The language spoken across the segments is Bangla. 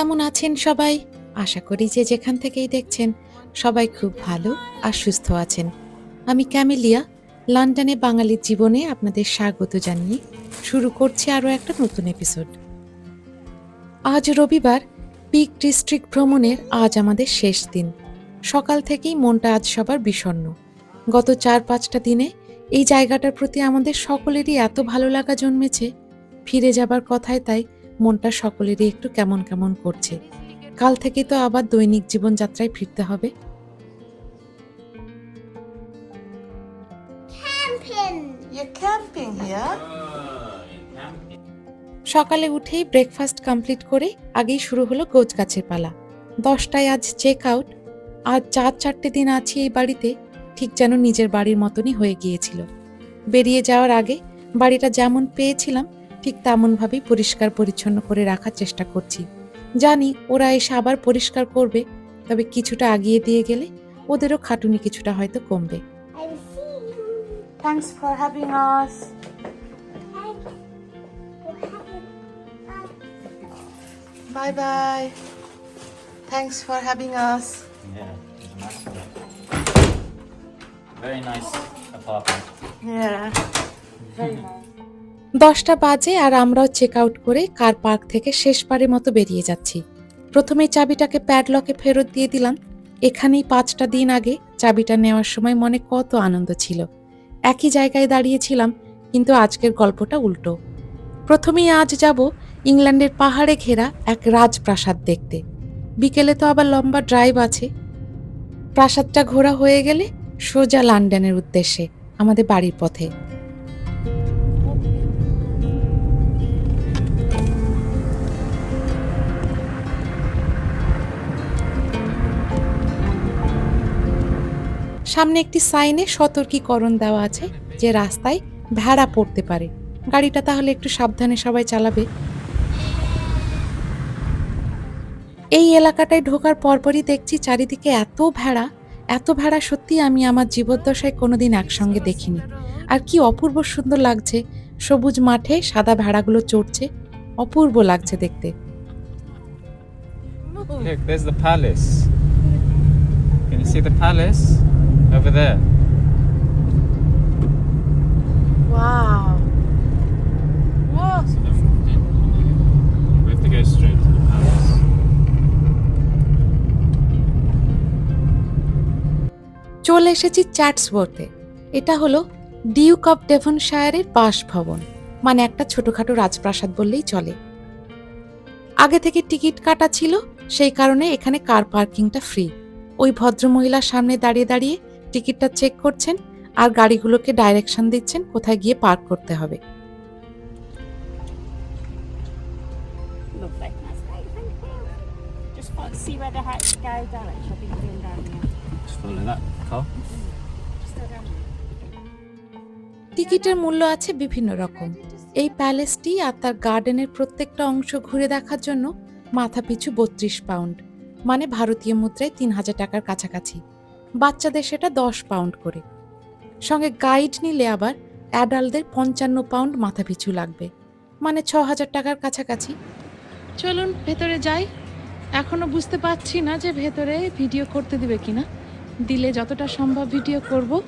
কেমন আছেন সবাই? আশা করি যে যেখান থেকেই দেখছেন, সবাই খুব ভালো আর সুস্থ আছেন। আমি ক্যামেলিয়া, লন্ডনে বাঙালির জীবনে আপনাদের স্বাগত জানিয়ে শুরু করছি আরও একটা নতুন এপিসোড। আজ রবিবার, পিক ডিস্ট্রিক্ট ভ্রমণের আজ আমাদের শেষ দিন। সকাল থেকেই মনটা আজ সবার বিষণ্ণ। গত চার পাঁচটা দিনে এই জায়গাটার প্রতি আমাদের সকলেরই এত ভালো লাগা জন্মেছে, ফিরে যাবার কথায় তাই মনটা সকলেরই একটু কেমন কেমন করছে। কাল থেকে তো আবার দৈনিক জীবনযাত্রায় ফিরতে হবে? সকালে উঠেই ব্রেকফাস্ট কমপ্লিট করে আগেই শুরু হলো গোছ গাছের পালা। দশটায় আজ চেক আউট আজ চার চারটে দিন আছি এই বাড়িতে ঠিক যেন নিজের বাড়ির মতনই হয়ে গিয়েছিল। বেরিয়ে যাওয়ার আগে বাড়িটা যেমন পেয়েছিলাম ঠিক তেমনভাবেই পরিষ্কার পরিচ্ছন্ন করে রাখার চেষ্টা করছি। জানি ওরা এসে আবার পরিষ্কার করবে তবে কিছুটা আগিয়ে দিয়ে গেলে ওদেরও খাটুনি কিছুটা হয়তো কমবে। Very nice apartment. Yeah, very nice. দশটা বাজে আর আমরাও চেক আউট করে কার পার্ক থেকে শেষবারের মতো বেরিয়ে যাচ্ছি। প্রথমে চাবিটাকে প্যাডলকে ফেরত দিয়ে দিলাম। এখানেই পাঁচটা দিন আগে চাবিটা নেওয়ার সময় মনে কত আনন্দ ছিল। একই জায়গায় দাঁড়িয়েছিলাম, কিন্তু আজকের গল্পটা উল্টো। প্রথমেই আজ যাব ইংল্যান্ডের পাহাড়ে ঘেরা এক রাজপ্রাসাদ দেখতে। বিকেলে তো আবার লম্বা ড্রাইভ আছে। প্রাসাদটা ঘোরা হয়ে গেলে সোজা লন্ডনের উদ্দেশ্যে, আমাদের বাড়ির পথে। সামনে একটি সাইনে সতর্কীকরণ দেওয়া আছে যে রাস্তায় ভেড়া পড়তে পারে গাড়িটা তাহলে একটু সাবধানে সবাই চালাবে এই এলাকাটায় ঢোকার পরপরই দেখছি চারিদিকে এত ভেড়া এত ভেড়া সত্যি আমি আমার জীবদ্দশায় কোনোদিন একসঙ্গে দেখিনি আর কি অপূর্ব সুন্দর লাগছে সবুজ মাঠে সাদা ভেড়াগুলো চড়ছে অপূর্ব লাগছে দেখতে Look, there's the palace. Can you see the palace? Over there. Wow. Whoa. So then we have to go straight to the palace. চলে এসেছি চ্যাটসওয়ার্থে এটা হলো ডিউক অফ ডেভনশায়ারের বাসভবন মানে একটা ছোটখাটো রাজপ্রাসাদ বললেই চলে আগে থেকে টিকিট কাটা ছিল সেই কারণে এখানে কার পার্কিংটা ফ্রি ওই ভদ্রমহিলার সামনে দাঁড়িয়ে দাঁড়িয়ে টিকিটটা চেক করছেন আর গাড়িগুলোকে ডাইরেকশন দিচ্ছেন কোথায় গিয়ে পার্ক করতে হবে। See where the goes going down there. Just follow that car. টিকিটের মূল্য আছে বিভিন্ন রকম। এই প্যালেসটি আর তার গার্ডেনের প্রত্যেকটা অংশ ঘুরে দেখার জন্য মাথাপিছু বত্রিশ পাউন্ড। মানে ভারতীয় মুদ্রায় তিন হাজার টাকার কাছাকাছি। বাচ্চাদের সেটা দশ পাউন্ড করে। সঙ্গে গাইড নিলে আবার অ্যাডাল্টদের পঞ্চান্ন পাউন্ড মাথা পিছু লাগবে। মানে ছ হাজার টাকার কাছাকাছি। চলুন, ভেতরে যাই। এখনও বুঝতে পারছি না যে ভেতরে ভিডিও করতে দিবে কিনা। দিলে যতটা সম্ভব ভিডিও করব।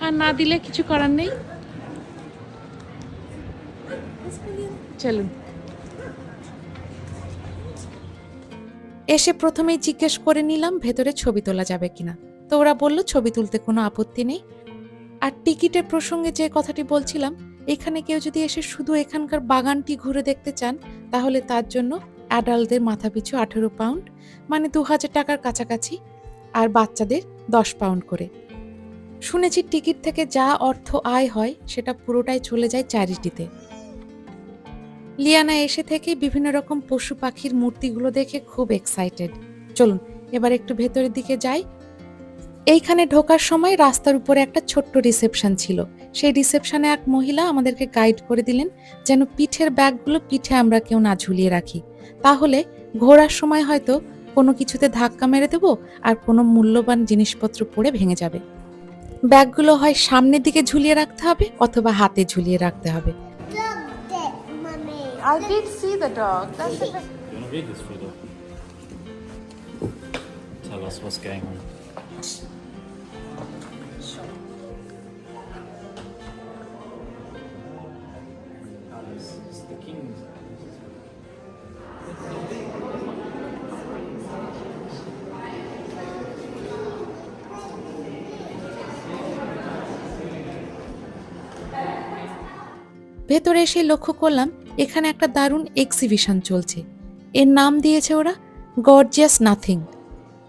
আর না দিলে কিছু করার নেই। চলুন। এসে প্রথমেই জিজ্ঞেস করে নিলাম ভেতরে ছবি তোলা যাবে কিনা। তো ওরা বলল, ছবি তুলতে কোনো আপত্তি নেই। আর টিকিটের প্রসঙ্গে যে কথাটি বলছিলাম, এখানে কেউ যদি এসে শুধু এখানকার বাগানটি ঘুরে দেখতে চান, তাহলে তার জন্য অ্যাডাল্টদের মাথাপিছু আঠেরো পাউন্ড মানে দু হাজার টাকার কাছাকাছি, আর বাচ্চাদের দশ পাউন্ড করে। শুনেছি টিকিট থেকে যা অর্থ আয় হয়, সেটা পুরোটাই চলে যায় চ্যারিটিতে লিয়ানা এসে থেকে বিভিন্ন রকম পশু পাখির মূর্তিগুলো দেখে খুব এক্সাইটেড চলুন, এবার একটু ভেতরের দিকে যাই। এইখানে ঢোকার সময় রাস্তার উপরে একটা ছোট্ট রিসেপশন ছিল সেই রিসেপশনে এক মহিলা আমাদেরকে গাইড করে দিলেন যেন পিঠের ব্যাগগুলো পিঠে আমরা কেউ না ঝুলিয়ে রাখি তাহলে ঘোরার সময় হয়তো কোনো কিছুতে ধাক্কা মেরে দেব আর কোনো মূল্যবান জিনিসপত্র পড়ে ভেঙে যাবে ব্যাগগুলো হয় সামনের দিকে ঝুলিয়ে রাখতে হবে অথবা হাতে ঝুলিয়ে রাখতে হবে. I did see the dog. That's a bit... Read this. Tell us what's going on. King's. ভেতরে এসে লক্ষ্য করলাম, এখানে একটা দারুণ এক্সিবিশন চলছে। এর নাম দিয়েছে ওরা গর্জিয়াস নাথিং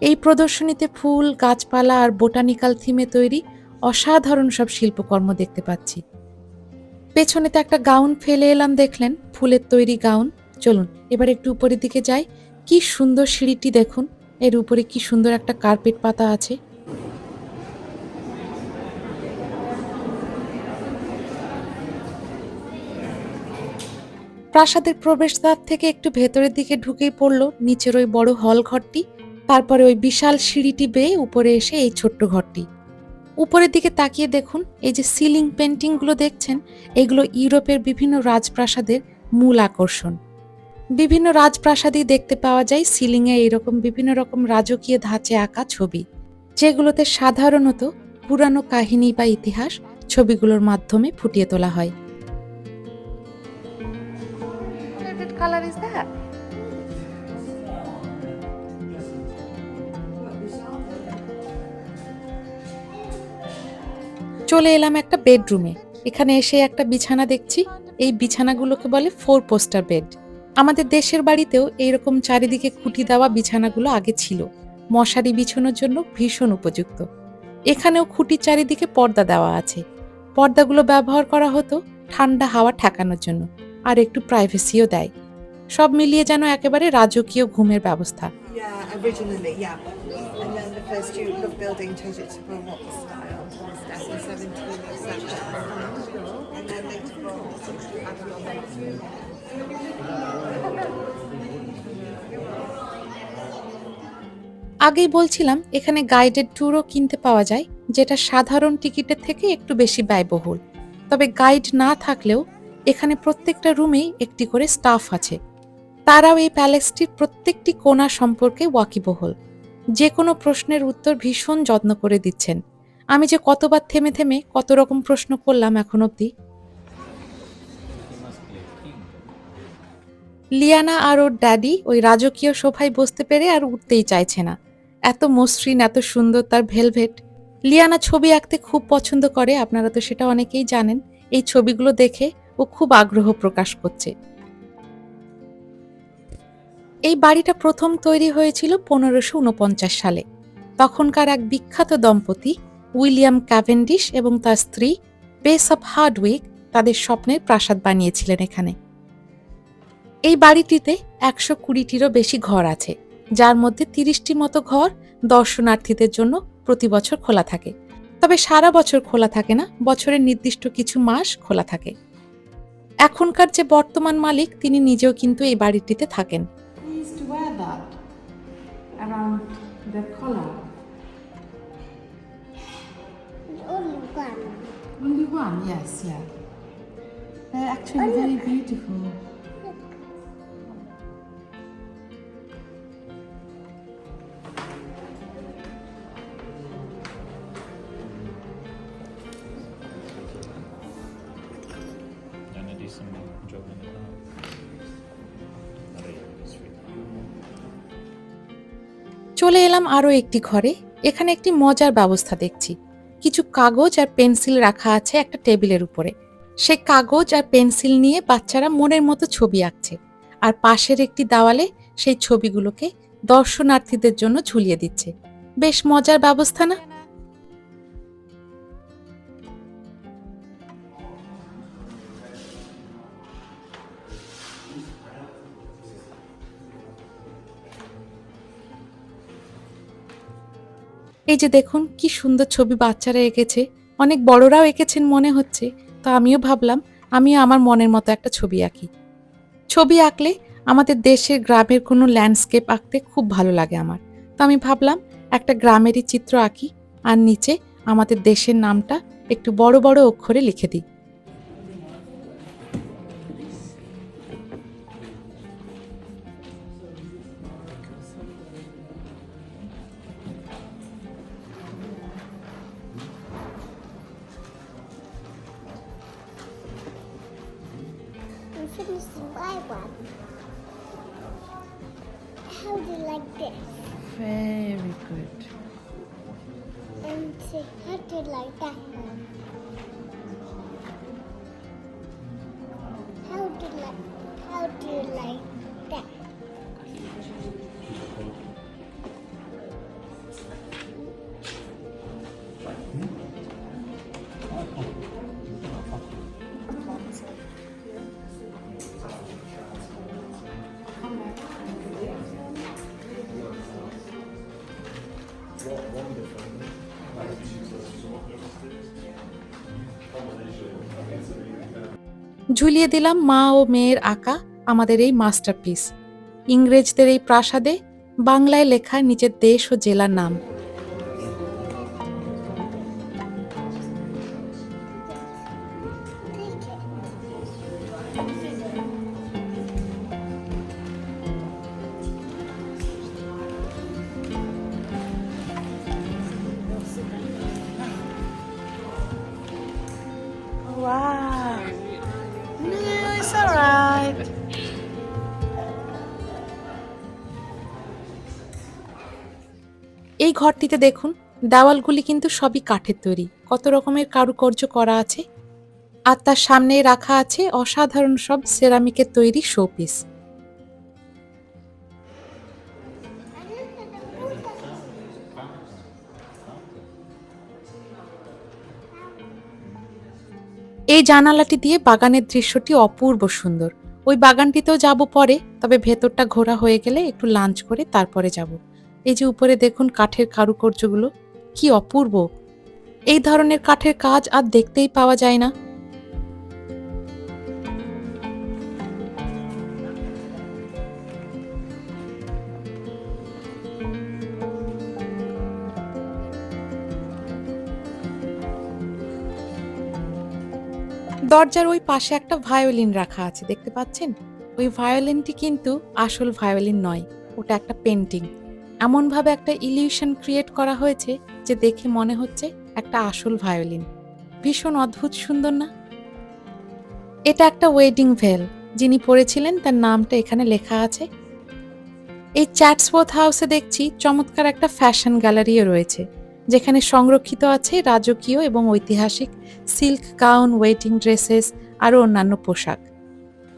এই প্রদর্শনীতে ফুল, গাছপালা আর বোটানিক্যাল থিমে তৈরি অসাধারণ সব শিল্পকর্ম দেখতে পাচ্ছি। পেছনেতে একটা গাউন ফেলে এলাম, দেখলেন? ফুলের তৈরি গাউন। চলুন, এবার একটু উপরের দিকে যাই। কি সুন্দর সিঁড়িটি দেখুন। এর উপরে কি সুন্দর একটা কার্পেট পাতা আছে। প্রাসাদের প্রবেশদ্বার থেকে একটু ভেতরের দিকে ঢুকেই পড়ল নিচের ওই বড় হল ঘরটি। তারপরে ওই বিশাল সিঁড়িটি বেয়ে উপরে এসে এই ছোট্ট ঘরটি। উপরের দিকে তাকিয়ে দেখুন, এই যে সিলিং পেন্টিংগুলো দেখছেন, এগুলো ইউরোপের বিভিন্ন রাজপ্রাসাদের মূল আকর্ষণ। বিভিন্ন রাজপ্রাসাদেই দেখতে পাওয়া যায় সিলিংয়ে এরকম বিভিন্ন রকম রাজকীয় ধাঁচে আঁকা ছবি, যেগুলোতে সাধারণত পুরানো কাহিনী বা ইতিহাস ছবিগুলোর মাধ্যমে ফুটিয়ে তোলা হয়। Favorite color is চলে এলাম একটা বেডরুমে। এখানে এসে একটা বিছানা দেখছি। এই বিছানাগুলোকে বলে ফোর পোস্টার বেড। আমাদের দেশের বাড়িতেও এইরকম চারিদিকে খুঁটি দেওয়া বিছানাগুলো আগে ছিল। মশারি বিছানোর জন্য ভীষণ উপযুক্ত। এখানেও খুঁটির চারিদিকে পর্দা দেওয়া আছে। পর্দাগুলো ব্যবহার করা হতো ঠান্ডা হাওয়া ঠেকানোর জন্য আর একটু প্রাইভেসিও দেয়। সব মিলিয়ে যেন একেবারে রাজকীয় ঘুমের ব্যবস্থা। Originally, yeah. And then the first building changed it to Baroque style. Back in 17 etc. And then later on, added on that. আগেই বলছিলাম এখানে গাইডেড ট্যুরও কিনতে পাওয়া যায় যেটা সাধারণ টিকিটের থেকে একটু বেশি ব্যয়বহুল তবে গাইড না থাকলেও এখানে প্রত্যেকটা রুমেই একটি করে স্টাফ আছে তারাও এই প্যালেসটির প্রত্যেকটি কোণা সম্পর্কে ওয়াকিবহল যে কোনো প্রশ্নের উত্তর ভীষণ যত্ন করে দিচ্ছেন আমি যে কতবার থেমে থেমে কত রকম প্রশ্ন করলাম এখন অবধি. লিয়ানা আর ওর ড্যাডি ওই রাজকীয় সোফায় বসতে পেরে আর উঠতেই চাইছে না। এত মসৃণ, এত সুন্দর তার ভেলভেট। লিয়ানা ছবি আঁকতে খুব পছন্দ করে, আপনারা তো সেটা অনেকেই জানেন। এই ছবিগুলো দেখে ও খুব আগ্রহ প্রকাশ করছে। এই বাড়িটা প্রথম তৈরি হয়েছিল পনেরোশো সালে। তখনকার এক বিখ্যাত দম্পতি উইলিয়াম ক্যাভেন্ডিশ এবং তার স্ত্রী বেস অফ হার্ডউইক তাদের স্বপ্নের প্রাসাদ বানিয়েছিলেন এখানে। এই বাড়িটিতে একশো কুড়িটিরও বেশি ঘর আছে, যার মধ্যে তিরিশটি মতো ঘর দর্শনার্থীদের জন্য প্রতি বছর খোলা থাকে। তবে সারা বছর খোলা থাকে না, বছরের নির্দিষ্ট কিছু মাস খোলা থাকে। এখনকার যে বর্তমান মালিক, তিনি নিজেও কিন্তু এই বাড়িটিতে থাকেন। Around the collar. Only one, yes, yeah. They're actually oh, very beautiful. Gonna do some job in the house. I'll read this riddle. চলে এলাম আরও একটি ঘরে এখানে একটি মজার ব্যবস্থা দেখছি কিছু কাগজ আর পেন্সিল রাখা আছে একটা টেবিলের উপরে। সে কাগজ আর পেন্সিল নিয়ে বাচ্চারা মনের মতো ছবি আঁকছে আর পাশের একটি দেওয়ালে সেই ছবিগুলোকে দর্শনার্থীদের জন্য ঝুলিয়ে দিচ্ছে। বেশ মজার ব্যবস্থা না? এই যে দেখুন, কি সুন্দর ছবি বাচ্চারা এঁকেছে। অনেক বড়রাও এঁকেছেন মনে হচ্ছে। তো আমিও ভাবলাম, আমিও আমার মনের মতো একটা ছবি আঁকি। ছবি আঁকলে আমাদের দেশের গ্রামের কোনো ল্যান্ডস্কেপ আঁকতে খুব ভালো লাগে আমার। তো আমি ভাবলাম, একটা গ্রামেরই চিত্র আঁকি, আর নিচে আমাদের দেশের নামটা একটু বড় বড় অক্ষরে লিখে দিই। ঝুলিয়ে দিলাম মা ও মেয়ের আঁকা আমাদের এই মাস্টারপিস। ইংরেজদের এই প্রাসাদে বাংলায় লেখা নিজের দেশ ও জেলার নাম। এই ঘরটিতে দেখুন, দেওয়ালগুলি কিন্তু সবই কাঠের তৈরি। কত রকমের কারুকার্য করা আছে। আর তার সামনে রাখা আছে অসাধারণ সব সেরামিকের তৈরি শোপিস। এই জানালাটি দিয়ে বাগানের দৃশ্যটি অপূর্ব সুন্দর। ওই বাগানটিতেও যাব পরে, তবে ভেতরটা ঘোরা হয়ে গেলে একটু লাঞ্চ করে তারপরে যাব। এই যে উপরে দেখুন কাঠের কারুকার্যগুলো, কি অপূর্ব। এই ধরনের কাঠের কাজ আর দেখতেই পাওয়া যায় না। দরজার ওই পাশে একটা ভায়োলিন রাখা আছে, দেখতে পাচ্ছেন? ওই ভায়োলিনটি কিন্তু আসল ভায়োলিন নয়, ওটা একটা পেন্টিং। এমনভাবে একটা ইলিউশন ক্রিয়েট করা হয়েছে যে দেখে মনে হচ্ছে একটা আসল ভায়োলিন ভীষণ অদ্ভুত সুন্দর না? এটা একটা ওয়েডিং ভেল যিনি পড়েছিলেন তার নামটা এখানে লেখা আছে। এই চ্যাটসওয়ার্থ হাউসে দেখছি চমৎকার একটা ফ্যাশন গ্যালারিও রয়েছে, যেখানে সংরক্ষিত আছে রাজকীয় এবং ঐতিহাসিক সিল্ক গাউন ওয়েটিং ড্রেসেস আরও অন্যান্য পোশাক।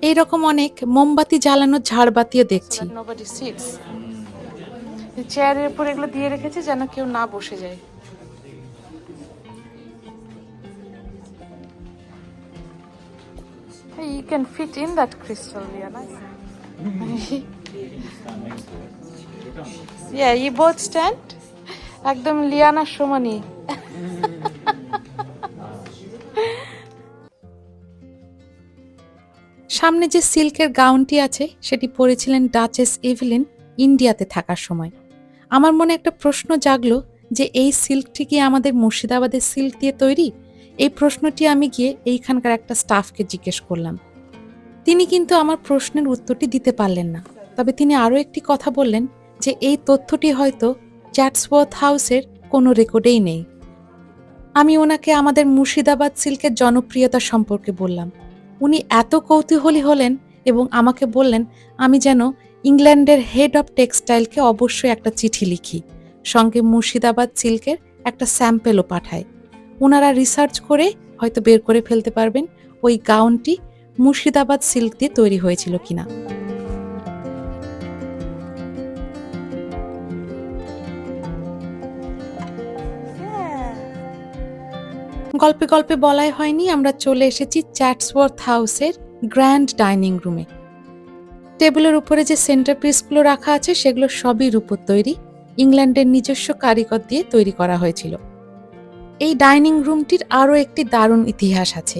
এইরকম অনেক মোমবাতি জ্বালানো ঝাড়বাতিও দেখছি. চেয়ারের উপর এগুলো দিয়ে রেখেছে যেন কেউ না বসে যায় you can fit in that crystal, Liana. yeah, you both stand. একদম লিয়ানার সমানই সামনে যে সিল্কের গাউনটি আছে সেটি পরেছিলেন ডাচেস এভিলিন ইন্ডিয়াতে থাকার সময় আমার মনে একটা প্রশ্ন জাগলো যে এই সিল্কটি কি আমাদের মুর্শিদাবাদের সিল্ক দিয়ে তৈরি? এই প্রশ্নটি আমি গিয়ে এইখানকার একটা স্টাফকে জিজ্ঞেস করলাম। তিনি কিন্তু আমার প্রশ্নের উত্তরটি দিতে পারলেন না। তবে তিনি আরও একটি কথা বললেন যে এই তথ্যটি হয়তো চ্যাটসওয়ার্থ হাউসের কোনো রেকর্ডেই নেই। আমি ওনাকে আমাদের মুর্শিদাবাদ সিল্কের জনপ্রিয়তা সম্পর্কে বললাম। উনি এত কৌতূহলী হলেন এবং আমাকে বললেন, আমি যেন ইংল্যান্ডের হেড অফ টেক্সটাইলকে অবশ্যই একটা চিঠি লিখি। সঙ্গে মুর্শিদাবাদ সিল্কের একটা স্যাম্পেলও পাঠায় ওনারা রিসার্চ করে হয়তো বের করে ফেলতে পারবেন ওই গাউনটি মুর্শিদাবাদ সিল্ক দিয়ে তৈরি হয়েছিল কিনা। গল্পে গল্পে বলাই হয়নি, আমরা চলে এসেছি চ্যাটসওয়ার্থ হাউসের গ্র্যান্ড ডাইনিং রুমে টেবিলের উপরে যে সেন্টার পিসগুলো রাখা আছে, সেগুলো সবই রূপোর তৈরি। ইংল্যান্ডের নিজস্ব কারিগর দিয়ে তৈরি করা হয়েছিল। এই ডাইনিং রুমটির আরও একটি দারুণ ইতিহাস আছে।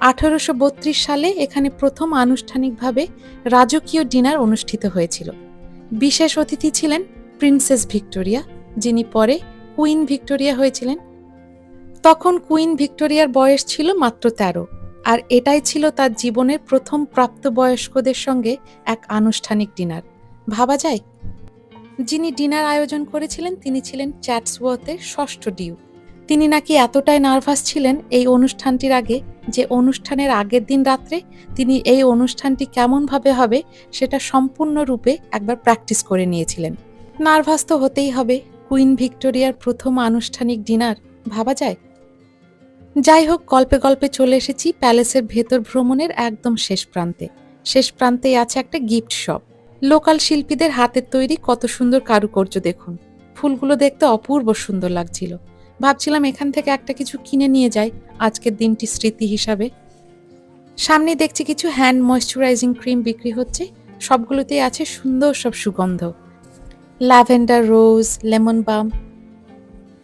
আঠারোশো বত্রিশ সালে এখানে প্রথম আনুষ্ঠানিকভাবে রাজকীয় ডিনার অনুষ্ঠিত হয়েছিল। বিশেষ অতিথি ছিলেন প্রিন্সেস ভিক্টোরিয়া, যিনি পরে কুইন ভিক্টোরিয়া হয়েছিলেন। তখন কুইন ভিক্টোরিয়ার বয়স ছিল মাত্র তেরো। আর এটাই ছিল তার জীবনের প্রথম প্রাপ্তবয়স্কদের সঙ্গে এক আনুষ্ঠানিক ডিনার। ভাবা যায়, যিনি ডিনার আয়োজন করেছিলেন তিনি ছিলেন চ্যাটসওয়ার্থের ষষ্ঠ ডিউ। তিনি নাকি এতটাই নার্ভাস ছিলেন এই অনুষ্ঠানটির আগে যে অনুষ্ঠানের আগের দিন রাত্রে তিনি এই অনুষ্ঠানটি কেমনভাবে হবে সেটা সম্পূর্ণরূপে একবার প্র্যাকটিস করে নিয়েছিলেন। নার্ভাস তো হতেই হবে, কুইন ভিক্টোরিয়ার প্রথম আনুষ্ঠানিক ডিনার, ভাবা যায়? যাই হোক গল্পে গল্পে চলে এসেছি প্যালেসের ভেতর ভ্রমণের একদম শেষ প্রান্তে। শেষ প্রান্তেই আছে একটা গিফট শপ। লোকাল শিল্পীদের হাতের তৈরি কত সুন্দর কারুকার্য দেখুন। ফুলগুলো দেখতে অপূর্ব সুন্দর লাগছিল। ভাবছিলাম এখান থেকে একটা কিছু কিনে নিয়ে যাই, আজকের দিনটি স্মৃতি হিসাবে। সামনে দেখছি কিছু হ্যান্ড ময়শ্চারাইজিং ক্রিম বিক্রি হচ্ছে। সবগুলোতেই আছে সুন্দর সব সুগন্ধ। ল্যাভেন্ডার রোজ, লেমন বাম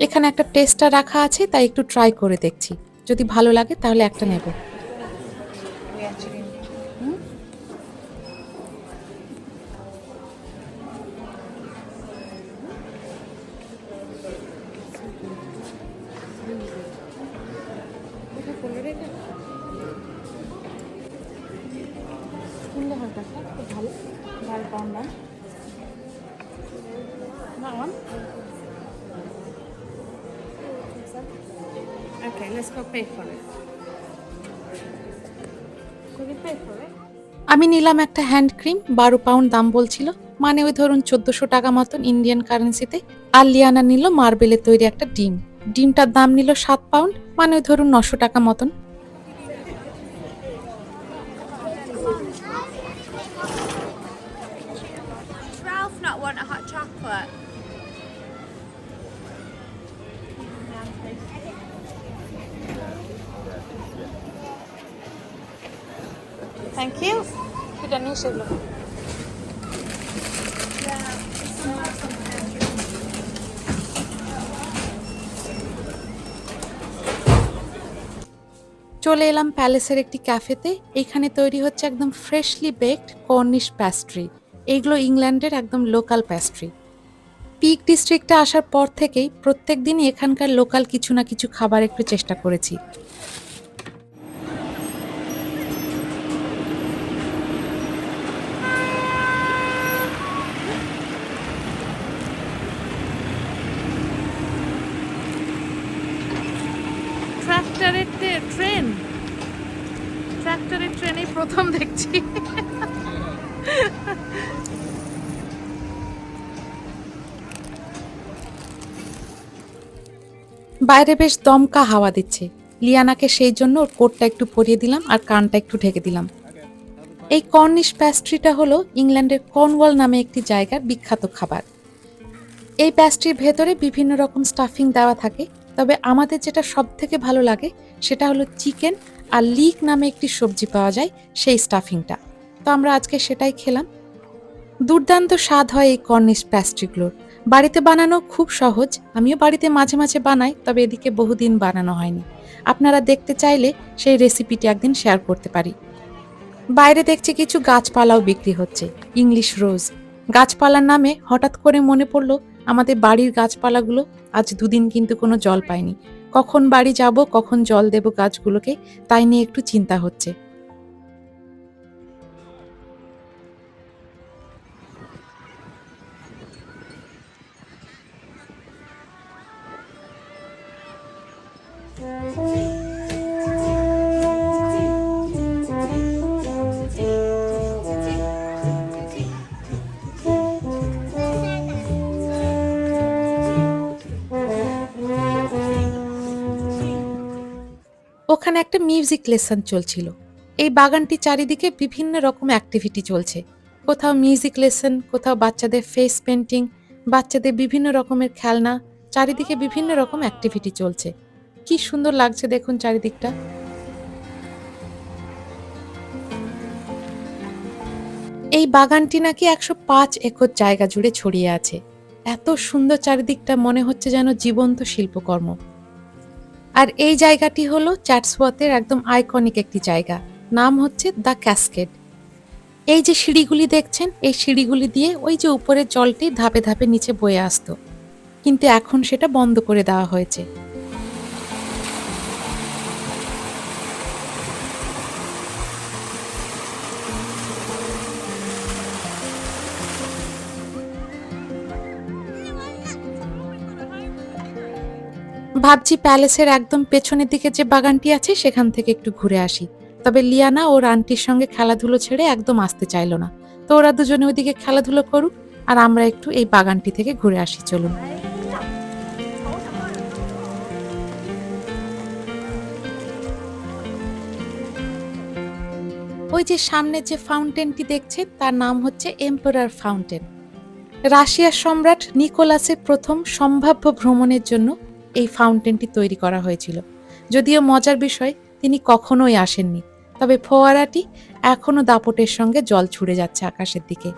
এখানে একটা টেস্টার রাখা আছে, তাই একটু ট্রাই করে দেখছি। যদি ভালো লাগে তাহলে একটা নেব। আমি নিলাম একটা হ্যান্ড ক্রিম, বারো পাউন্ড দাম বলছিল। মানে ওই ধরুন চোদ্দশো টাকা মতন ইন্ডিয়ান কারেন্সিতে আর লিয়ানা নিল মার্বেলের তৈরি একটা ডিম। ডিমটার দাম নিল সাত পাউন্ড মানে ওই ধরুন নশো টাকা মতন। থ্যাংক ইউ সেটা নিয়ে সেগুলো চলে এলাম প্যালেসের একটি ক্যাফেতে। এখানে তৈরি হচ্ছে একদম ফ্রেশলি বেকড কর্নিশ প্যাস্ট্রি এইগুলো ইংল্যান্ডের একদম লোকাল প্যাস্ট্রি পিক ডিস্ট্রিক্টে আসার পর থেকেই প্রত্যেক দিনই এখানকার লোকাল কিছু না কিছু খাবার একটু চেষ্টা করেছি। দেখছি। বাইরে বেশ দমকা হাওয়া দিচ্ছে। লিয়ানাকে সেই জন্য ওর কোটটা একটু পরিয়ে দিলাম আর কানটা একটু ঢেকে দিলাম। এই কর্নিশ প্যাস্ট্রিটা হলো ইংল্যান্ডের কর্নওয়াল নামে একটি জায়গার বিখ্যাত খাবার। এই প্যাস্ট্রির ভেতরে বিভিন্ন রকম স্টাফিং দেওয়া থাকে, তবে আমাদের যেটা সব থেকে ভালো লাগে সেটা হলো চিকেন আর লিক নামে একটি সবজি পাওয়া যায়, সেই স্টাফিংটা। তো আমরা আজকে সেটাই খেলাম। দুর্দান্ত স্বাদ হয় এই কর্নিশ প্যাস্ট্রিগুলোর বাড়িতে বানানো খুব সহজ, আমিও বাড়িতে মাঝে মাঝে বানাই, তবে এদিকে বহুদিন বানানো হয়নি। আপনারা দেখতে চাইলে সেই রেসিপিটি একদিন শেয়ার করতে পারি। বাইরে দেখছি কিছু গাছপালাও বিক্রি হচ্ছে, ইংলিশ রোজ। গাছপালার নামে হঠাৎ করে মনে পড়ল, আমাদের বাড়ির গাছপালাগুলো আজ দুদিন কিন্তু কোনো জল পায়নি। কখন বাড়ি যাব কখন জল দেব গাছগুলোকে তাই নিয়ে একটু চিন্তা হচ্ছে। ওখানে একটা মিউজিক লেসন চলছিল। এই বাগানটি চারিদিকে বিভিন্ন রকম অ্যাক্টিভিটি চলছে। কোথাও মিউজিক লেসন কোথাও বাচ্চাদের ফেস পেন্টিং বাচ্চাদের বিভিন্ন রকমের খেলনা, চারিদিকে বিভিন্ন রকম অ্যাক্টিভিটি চলছে। কি সুন্দর লাগছে দেখুন চারিদিকটা। এই বাগানটি নাকি একশো পাঁচ একর জায়গা জুড়ে ছড়িয়ে আছে। এত সুন্দর চারিদিকটা মনে হচ্ছে যেন জীবন্ত শিল্পকর্ম। আর এই জায়গাটি হলো চ্যাটসওয়াতের একদম আইকনিক একটি জায়গা। নাম হচ্ছে দ্য ক্যাসকেট এই যে সিঁড়িগুলি দেখছেন, এই সিঁড়িগুলি দিয়ে ওই যে উপরের জলটি ধাপে ধাপে নিচে বয়ে আসতো। কিন্তু এখন সেটা বন্ধ করে দেওয়া হয়েছে। ভাবছি প্যালেসের একদম পেছনের দিকে যে বাগানটি আছে, সেখান থেকে একটু ঘুরে আসি। তবে লিয়ানা ওর আন্টির সঙ্গে খেলাধুলো ছেড়ে একদম আসতে চাইলো না। তো ওরা দুজনে ওইদিকে খেলাধুলো করুক, আর আমরা একটু এই বাগানটি থেকে ঘুরে আসি, চলুন। ওই যে সামনে যে ফাউন্টেনটি দেখছে, তার নাম হচ্ছে এম্পারার ফাউন্টেন। রাশিয়ার সম্রাট নিকোলাসের প্রথম সম্ভাব্য ভ্রমণের জন্য এই ফাউন্টেনটি তৈরি করা হয়েছিল যদিও মজার বিষয় তিনি কখনোই আসেননি তবে ফোয়ারাটি এখনও দাপটের সঙ্গে জল ছুড়ে যাচ্ছে আকাশের দিকে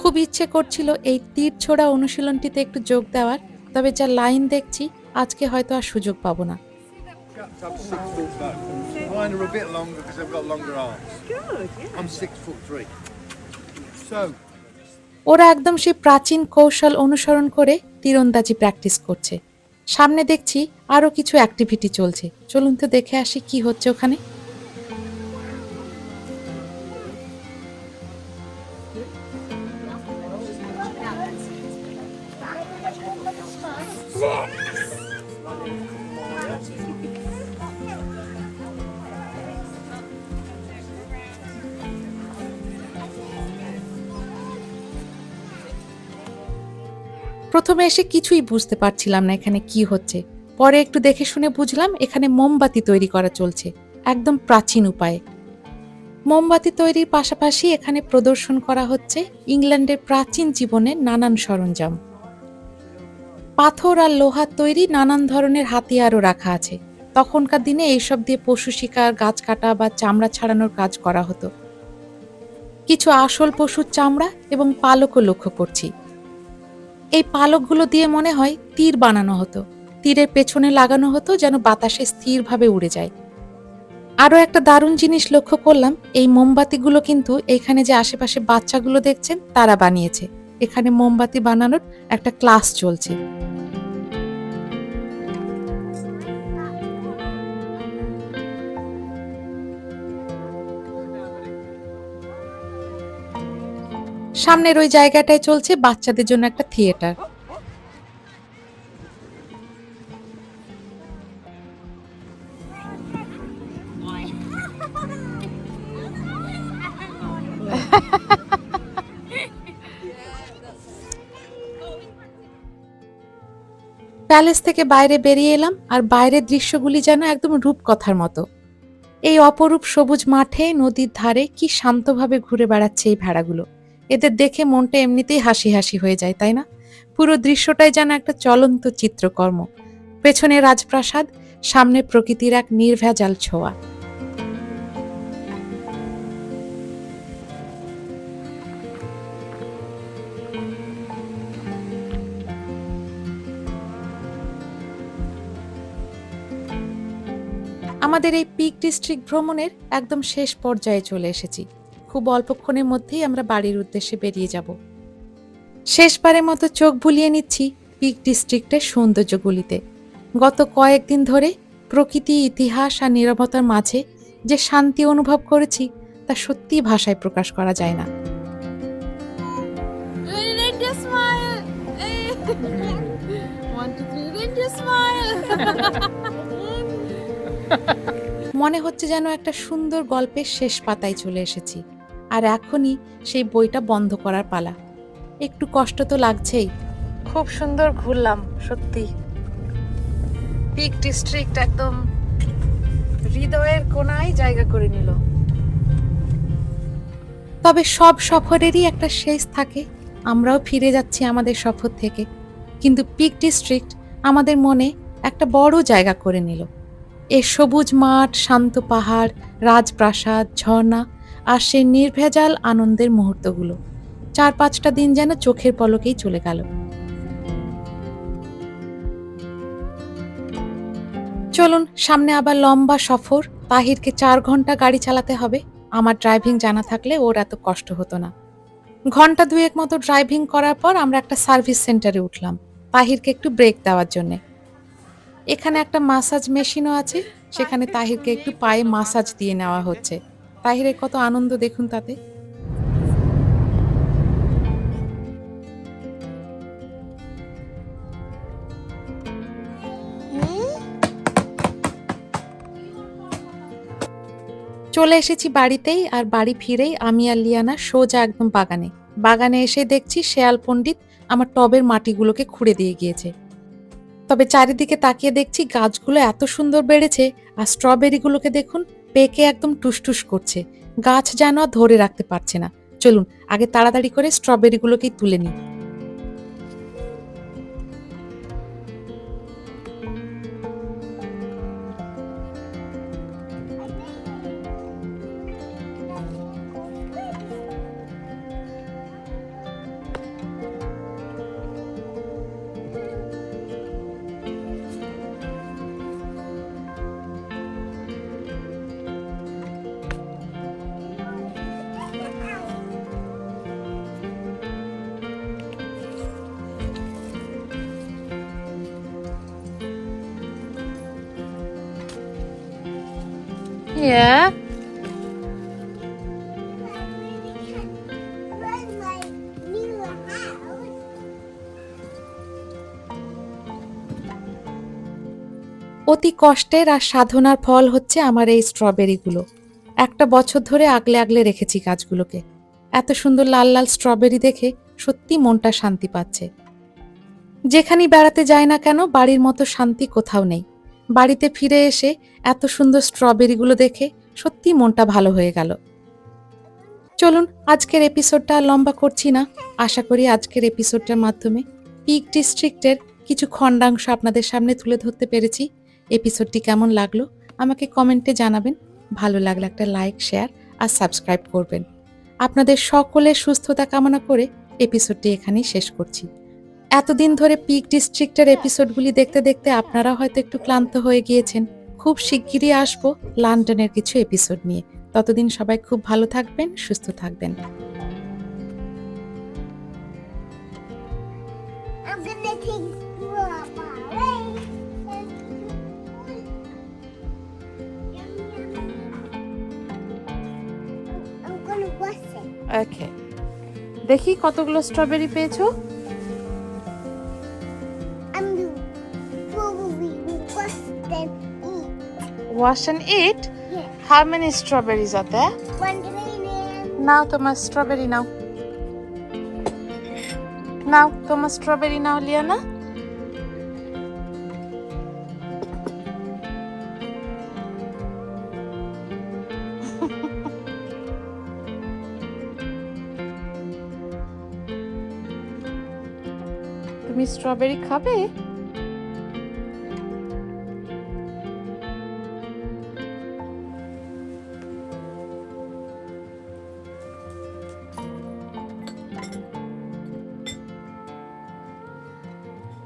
খুব ইচ্ছে করছিল এই তীর ছোড়া অনুশীলনটিতে একটু যোগ দেওয়ার তবে যা লাইন দেখছি আজকে হয়তো আর সুযোগ পাবো না. Mine are a bit longer because I've got longer arms. Good. Yeah. I'm six foot three. ওরা একদম সেই প্রাচীন কৌশল অনুসরণ করে তীরন্দাজি প্র্যাকটিস করছে। সামনে দেখছি আরও কিছু অ্যাক্টিভিটি চলছে। চলুন তো দেখে আসি কি হচ্ছে ওখানে। প্রথমে এসে কিছুই বুঝতে পারছিলাম না এখানে কি হচ্ছে। পরে একটু দেখে শুনে বুঝলাম এখানে মোমবাতি তৈরি করা চলছে, একদম প্রাচীন উপায়ে। মোমবাতি তৈরির পাশাপাশি এখানে প্রদর্শন করা হচ্ছে ইংল্যান্ডের প্রাচীন জীবনের নানান সরঞ্জাম। পাথর আর লোহার তৈরি নানান ধরনের হাতিয়ারও রাখা আছে। তখনকার দিনে এইসব দিয়ে পশু শিকার, গাছ কাটা বা চামড়া ছাড়ানোর কাজ করা হতো। কিছু আসল পশুর চামড়া এবং পালকও লক্ষ্য করছি। এই পালকগুলো দিয়ে মনে হয় তীর বানানো হতো। তীরের পেছনে লাগানো হতো যেন বাতাসে স্থিরভাবে উড়ে যায়। আরও একটা দারুণ জিনিস লক্ষ্য করলাম, এই মোমবাতিগুলো কিন্তু এখানে যে আশেপাশে বাচ্চাগুলো দেখছেন তারা বানিয়েছে। এখানে মোমবাতি বানানোর একটা ক্লাস চলছে। সামনের ওই জায়গাটায় চলছে বাচ্চাদের জন্য একটা থিয়েটার। প্যালেস থেকে বাইরে বেরিয়ে এলাম আর বাইরের দৃশ্যগুলি যেন একদম রূপকথার মতো। এই অপরূপ সবুজ মাঠে, নদীর ধারে কি শান্তভাবে ঘুরে বেড়াচ্ছে এই ভেড়াগুলো। এদের দেখে মনটা এমনিতেই হাসি হাসি হয়ে যায়, তাই না? পুরো দৃশ্যটাই যেন একটা চলন্ত চিত্রকর্ম। পেছনে রাজপ্রাসাদ, সামনে প্রকৃতির এক নির্ভেজাল ছোঁয়া। আমাদের এই পিক ডিস্ট্রিক্ট ভ্রমণের একদম শেষ পর্যায়ে চলে এসেছি। খুব অল্পক্ষণের মধ্যেই আমরা বাড়ির উদ্দেশ্যে বেরিয়ে যাব। শেষবারের মতো চোখ বুলিয়ে নিচ্ছি পিক ডিস্ট্রিক্টের সৌন্দর্যগুলিতে। গত কয়েকদিন ধরে প্রকৃতি, ইতিহাস আর নিরবতার মাঝে যে শান্তি অনুভব করেছি, তা সত্যি ভাষায় প্রকাশ করা যায় না! মনে হচ্ছে যেন একটা সুন্দর গল্পের শেষ পাতায় চলে এসেছি। আর এখনই সেই বইটা বন্ধ করার পালা। একটু কষ্ট তো লাগছেই। খুব সুন্দর ঘুরলাম সত্যি। পিক ডিস্ট্রিক্ট একদম হৃদয়ের কোনায় জায়গা করে নিল। তবে সব সফরেরই একটা শেষ থাকে। আমরাও ফিরে যাচ্ছি আমাদের সফর থেকে। কিন্তু পিক ডিস্ট্রিক্ট আমাদের মনে একটা বড় জায়গা করে নিল। এ সবুজ মাঠ শান্ত পাহাড় রাজপ্রাসাদ ঝর্ণা আর সেই নির্ভেজাল আনন্দের মুহূর্তগুলো। চার পাঁচটা দিন যেন চোখের পলকেই চলে গেল। চলুন, সামনে আবার লম্বা সফর। তাহিরকে চার ঘণ্টা গাড়ি চালাতে হবে। আমার ড্রাইভিং জানা থাকলে ওর এত কষ্ট হতো না। ঘণ্টা দুয়েক মতো ড্রাইভিং করার পর আমরা একটা সার্ভিস সেন্টারে উঠলাম, তাহিরকে একটু ব্রেক দেওয়ার জন্যে। এখানে একটা মাসাজ মেশিনও আছে, সেখানে তাহিরকে একটু পায়ে মাসাজ দিয়ে নেওয়া হচ্ছে। তাহিরের কত আনন্দ দেখুন তাতে। চলে এসেছি বাড়িতেই আর বাড়ি ফিরেই আমি আর লিয়ানা সোজা একদম বাগানে। বাগানে এসে দেখছি শেয়াল পণ্ডিত আমার টবের মাটিগুলোকে খুঁড়ে দিয়ে গিয়েছে। তবে চারিদিকে তাকিয়ে দেখছি গাছগুলো এত সুন্দর বেড়েছে আর স্ট্রবেরিগুলোকে দেখুন পেকে একদম টুসটুস করছে। গাছ যেন ধরে রাখতে পারছে না। চলুন, আগে তাড়াতাড়ি করে স্ট্রবেরিগুলোকেই তুলে নিই। Yeah. অতি কষ্টের আর সাধনার ফল হচ্ছে আমার এই স্ট্রবেরিগুলো। একটা বছর ধরে আগলে আগলে রেখেছি গাছগুলোকে। এত সুন্দর লাল লাল স্ট্রবেরি দেখে সত্যি মনটা শান্তি পাচ্ছে। যেখানেই বেড়াতে যায় না কেন, বাড়ির মতো শান্তি কোথাও নেই। বাড়িতে ফিরে এসে এত সুন্দর স্ট্রবেরিগুলো দেখে সত্যি মনটা ভালো হয়ে গেল। চলুন, আজকের এপিসোডটা লম্বা করছি না। আশা করি আজকের এপিসোডটার মাধ্যমে পিক ডিস্ট্রিক্টের কিছু খণ্ডাংশ আপনাদের সামনে তুলে ধরতে পেরেছি। এপিসোডটি কেমন লাগল আমাকে কমেন্টে জানাবেন। ভালো লাগলে একটা লাইক শেয়ার আর সাবস্ক্রাইব করবেন। আপনাদের সকলের সুস্থতা কামনা করে এপিসোডটি এখানেই শেষ করছি। এতদিন ধরে পিক ডিস্ট্রিক্টের এপিসোডগুলি দেখতে দেখতে আপনারা হয়তো একটু ক্লান্ত হয়ে গিয়েছেন। খুব শিগগিরই আসব লন্ডনের কিছু এপিসোড নিয়ে। ততদিন সবাই খুব ভালো থাকবেন সুস্থ থাকবেন। I'm gonna take দেখি কতগুলো স্ট্রবেরি পেয়েছ? Wash and eat Yeah. How many strawberries are there One grenade. নাও তোমার স্ট্রবেরি নাও নাও তোমার স্ট্রবেরি নাও লিয়ানা তুমি স্ট্রবেরি খাবে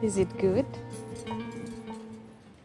Is it good?